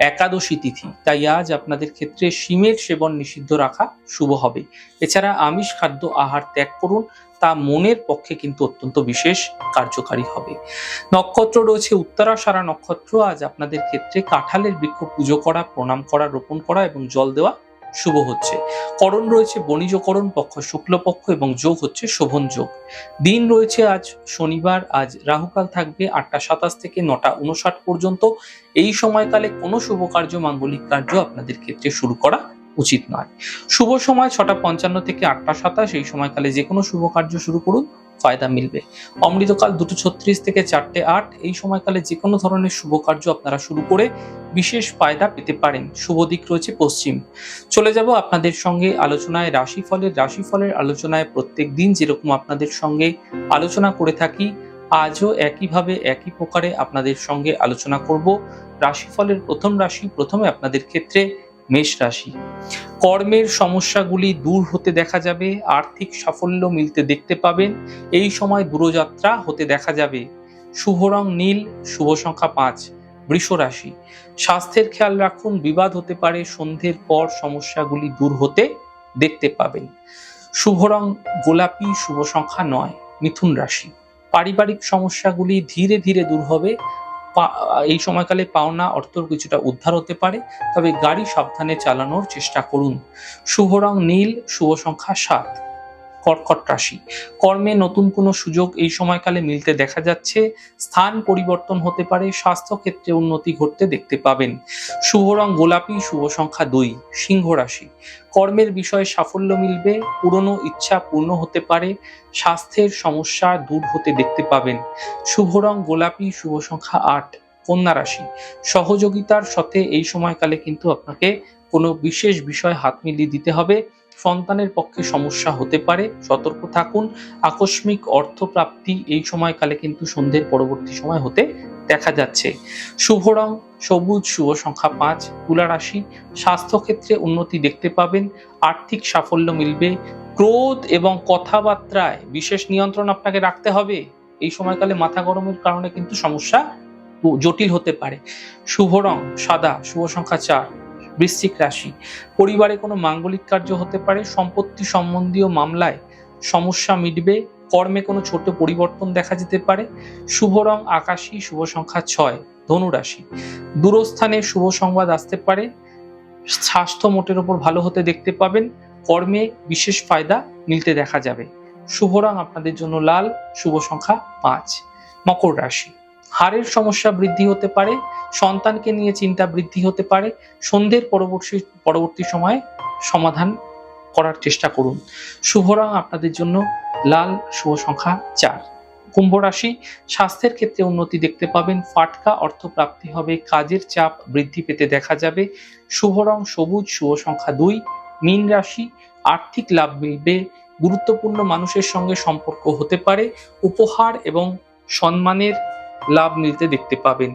একাদশী তিথি। তাই আজ আপনাদের ক্ষেত্রে শিমের সেবন নিষিদ্ধ রাখা শুভ হবে। এছাড়া আমিষ খাদ্য আহার ত্যাগ করুন, তা মনের পক্ষে কিন্তু অত্যন্ত বিশেষ কার্যকারী হবে। নক্ষত্র রয়েছে উত্তরা সারা নক্ষত্র। আজ আপনাদের ক্ষেত্রে কাঁঠালের বৃক্ষ পুজো করা, প্রণাম করা, রোপণ করা এবং জল দেওয়া শুভ হচ্ছে। করণ রয়েছে বণিজকরণ পক্ষ, শুক্লপক্ষ এবং যোগ হচ্ছে শোভন যোগ। দিন রয়েছে আজ শনিবার, আজ রাহুকাল থাকবে আটটা সাতাশ থেকে নটা উনষাট পর্যন্ত। এই সময়কালে কোনো শুভ কার্য, মাঙ্গলিক কার্য আপনাদের ক্ষেত্রে শুরু করা উচিত নয়। শুভ সময় ছটা পঞ্চান্ন থেকে আটটা সাতাশ, এই সময়কালে যে কোনো শুভ কার্য শুরু করুন। ফায়দা মিলবে। অমৃতকাল দুটো ছত্রিশ থেকে চারটে আট, এই সময়কালে যে কোনো ধরনের শুভ কার্য আপনারা শুরু করে বিশেষ ফায়দা পেতে পারেন। শুভ দিক রয়েছে পশ্চিম। চলে যাব আপনাদের সঙ্গে আলোচনায়। রাশিফলের রাশিফলের আলোচনায় প্রত্যেক দিন যেরকম আপনাদের সঙ্গে আলোচনা করে থাকি, আজও একইভাবে একই প্রকারে আপনাদের সঙ্গে আলোচনা করব। রাশিফলের প্রথম রাশি প্রথমে আপনাদের ক্ষেত্রে মেষ রাশি। কর্মের সমস্যাগুলি দূর হতে দেখা যাবে, আর্থিক সাফল্য মিলতে দেখতে পাবেন, এই সময় দূরযাত্রা হতে দেখা যাবে। শুভ রং নীল, শুভ সংখ্যা পাঁচ, বৃষ রাশি। স্বাস্থ্যের খেয়াল রাখুন, বিবাদ হতে পারে, সন্ধ্যের পর সমস্যাগুলি দূর হতে দেখতে পাবেন। শুভ রং গোলাপি, শুভ সংখ্যা নয়, মিথুন রাশি। পারিবারিক সমস্যাগুলি ধীরে ধীরে দূর হবে এই সময়কালে পাওনা অর্থ কিছুটা উদ্ধার হতে পারে, তবে গাড়ি সাবধানে চালানোর চেষ্টা করুন। শুভ রং নীল, শুভ সংখ্যা সাত। কর্কট রাশি। কর্মে নতুন কোনো সুযোগ এই সময়কালে মিলতে দেখা যাচ্ছে। স্থান পরিবর্তন হতে পারে স্বাস্থ্য ক্ষেত্রে উন্নতি ঘটতে দেখতে পাবেন। শুভ রং গোলাপি, শুভ সংখ্যা দুই, সিংহ রাশি। কর্মের বিষয়ে সাফল্য মিলবে, পুরনো ইচ্ছা পূর্ণ হতে পারে, স্বাস্থ্যের সমস্যা দূর হতে দেখতে পাবেন। শুভ রং গোলাপি, শুভ সংখ্যা আট, কন্যা রাশি। সহযোগিতার সাথে এই সময়কালে কিন্তু আপনাকে কোনো বিশেষ বিষয় হাত মিলিয়ে দিতে হবে। সন্তানের পক্ষে সমস্যা হতে পারে, সতর্ক থাকুন। আকস্মিক অর্থপ্রাপ্তি এই সময়কালে কিন্তু সন্ধ্যের পরবর্তী সময় হতে দেখা যাচ্ছে। শুভ রং, সবুজ শুভ সংখ্যা পাঁচ, তুলা রাশি, স্বাস্থ্যক্ষেত্রে উন্নতি দেখতে পাবেন, আর্থিক সাফল্য মিলবে। ক্রোধ এবং কথাবার্তায় বিশেষ নিয়ন্ত্রণ আপনাকে রাখতে হবে। এই সময়কালে মাথা গরমের কারণে কিন্তু সমস্যা জটিল হতে পারে। শুভ রং, সাদা, শুভ সংখ্যা চার বৃশ্চিক রাশি। পরিবারে কোনো মাঙ্গলিক কার্য হতে পারে, সম্পত্তি সম্বন্ধীয় মামলায় সমস্যা মিটবে, কর্মে কোনো ছোট পরিবর্তন দেখা যেতে পারে। শুভ রং আকাশী, শুভ সংখ্যা ছয়, ধনু রাশি। দূরস্থানে শুভ সংবাদ আসতে পারে, স্বাস্থ্য মোটের ওপর ভালো হতে দেখতে পাবেন, কর্মে বিশেষ ফায়দা মিলতে দেখা যাবে। শুভ রং আপনাদের জন্য লাল, শুভ সংখ্যা পাঁচ। মকর রাশি। হাড়ের সমস্যা বৃদ্ধি হতে পারে সন্তানকে নিয়ে চিন্তা বৃদ্ধি হতে পারে। সন্ধ্যের পরবর্তী পরবর্তী সময়ে সমাধান করার চেষ্টা করুন। শুভ রং আপনাদের জন্য। লাল শুভ সংখ্যা চার। কুম্ভ রাশি, স্বাস্থ্যের ক্ষেত্রে উন্নতি দেখতে পাবেন। ফাটকা অর্থ প্রাপ্তি হবে। কাজের চাপ বৃদ্ধি পেতে দেখা যাবে। শুভ রং সবুজ, শুভ সংখ্যা দুই। মীন রাশি, আর্থিক লাভ মিলবে। গুরুত্বপূর্ণ মানুষের সঙ্গে সম্পর্ক হতে পারে। উপহার এবং সম্মানের লাভ মিলতে দেখতে পাবেন।